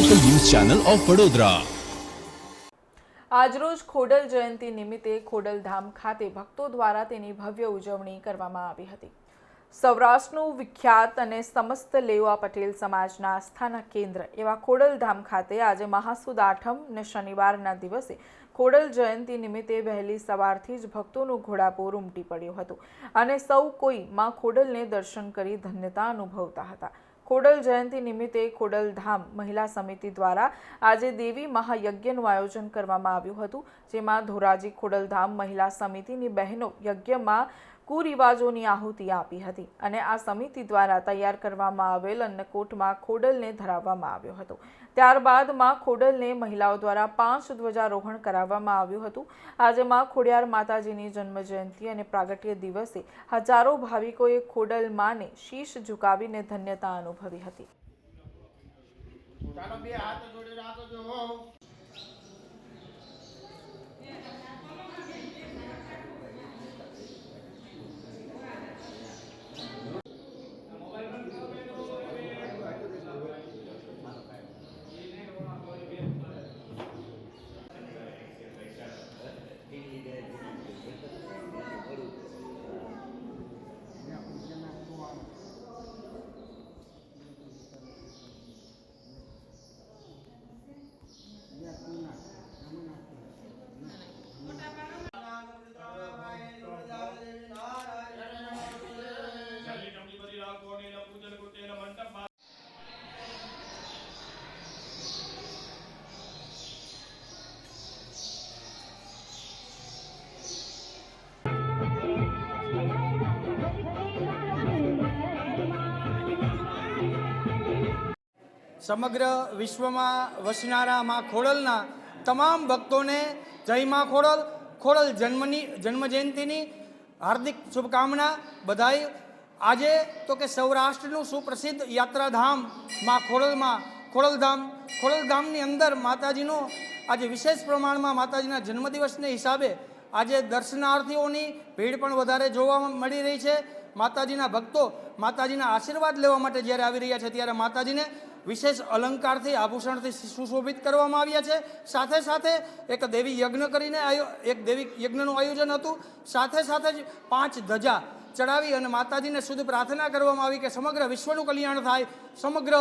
Channel of Vadodara આજરોજ ખોડલ જયંતિ નિમિત્તે ખોડલધામ ખાતે ભક્તો દ્વારા તેની ભવ્ય ઉજવણી કરવામાં આવી હતી. સૌરાષ્ટ્રનું વિખ્યાત અને સમસ્ત લેવા પટેલ સમાજના આસ્થાના કેન્દ્ર એવા ખોડલધામ ખાતે આજે મહાસુદ આઠમ ને શનિવારના દિવસે ખોડલ જયંતિ નિમિત્તે વહેલી સવારથી જ ભક્તોનું ઘોડાપોર ઉમટી પડ્યું હતું અને સૌ કોઈ માં ખોડલને દર્શન કરી ધન્યતા અનુભવતા હતા. ખોડલ જયંતિ નિમિત્તે ખોડલધામ મહિલા સમિતિ દ્વારા આજે દેવી મહાયજ્ઞનું આયોજન કરવામાં આવ્યું હતું, જેમાં ધોરાજી ખોડલધામ મહિલા સમિતિની બહેનો યજ્ઞમાં કુરિવાજોની આહુતિ આપી હતી અને આ સમિતિ દ્વારા તૈયાર કરવામાં આવેલ અન્નકૂટમાં ખોડલને ધરાવવામાં આવ્યો હતો. ત્યારબાદમાં ખોડલને મહિલાઓ દ્વારા પાંચ ધ્વજારોહણ કરાવવામાં આવ્યું હતું. આજે માં ખોડિયાર માતાજીની જન્મ જયંતિ અને પ્રાગટ્ય દિવસે હજારો ભાવિકોએ ખોડલ માને શીશ ઝુકાવીને ધન્યતા અનુભવી હતી. ચાલો બે હાથ જોડી સમગ્ર વિશ્વમાં વસનારા માં ખોડલના તમામ ભક્તોને જય માં ખોડલ. ખોડલ જન્મની જન્મ જયંતિની હાર્દિક શુભકામના બધાય. આજે તો કે સૌરાષ્ટ્રનું સુપ્રસિદ્ધ યાત્રાધામમાં ખોડલમાં, ખોડલધામ, ખોડલધામની અંદર માતાજીનો આજે વિશેષ પ્રમાણમાં માતાજીના જન્મદિવસને હિસાબે આજે દર્શનાર્થીઓની ભીડ પણ વધારે જોવા મળી રહી છે. માતાજીના ભક્તો માતાજીના આશીર્વાદ લેવા માટે જ્યારે આવી રહ્યા છે, ત્યારે માતાજીને વિશેષ અલંકારથી, આભૂષણથી સુશોભિત કરવામાં આવ્યા છે. સાથે સાથે એક દેવી યજ્ઞ કરીને આયો, એક દેવી યજ્ઞનું આયોજન હતું. સાથે સાથે જ પાંચ ધજા ચડાવી અને માતાજીને શુદ્ધ પ્રાર્થના કરવામાં આવી કે સમગ્ર વિશ્વનું કલ્યાણ થાય, સમગ્ર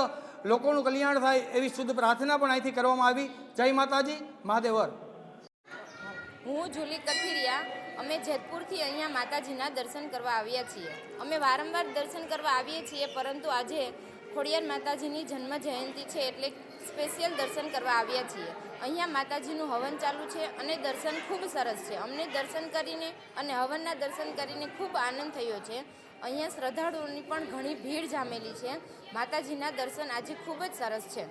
લોકોનું કલ્યાણ થાય એવી શુદ્ધ પ્રાર્થના પણ અહીંથી કરવામાં આવી. જય માતાજી મહાદેવર હું જુલી કથિરિયા અમે જેતપુરથી અહીંયા માતાજીના દર્શન કરવા આવ્યા છીએ. અમે વારંવાર દર્શન કરવા આવીએ છીએ, પરંતુ આજે ખોડિયાર માતાજીની જન્મ જયંતિ છે એટલે સ્પેશિયલ દર્શન કરવા આવ્યા છીએ. અહીંયા માતાજીનું હવન ચાલુ છે અને દર્શન ખૂબ સરસ છે. અમને દર્શન કરીને અને હવનના દર્શન કરીને ખૂબ આનંદ થયો છે. અહીંયા શ્રદ્ધાળુઓની પણ ઘણી ભીડ જામેલી છે. માતાજીના દર્શન આજે ખૂબ જ સરસ છે.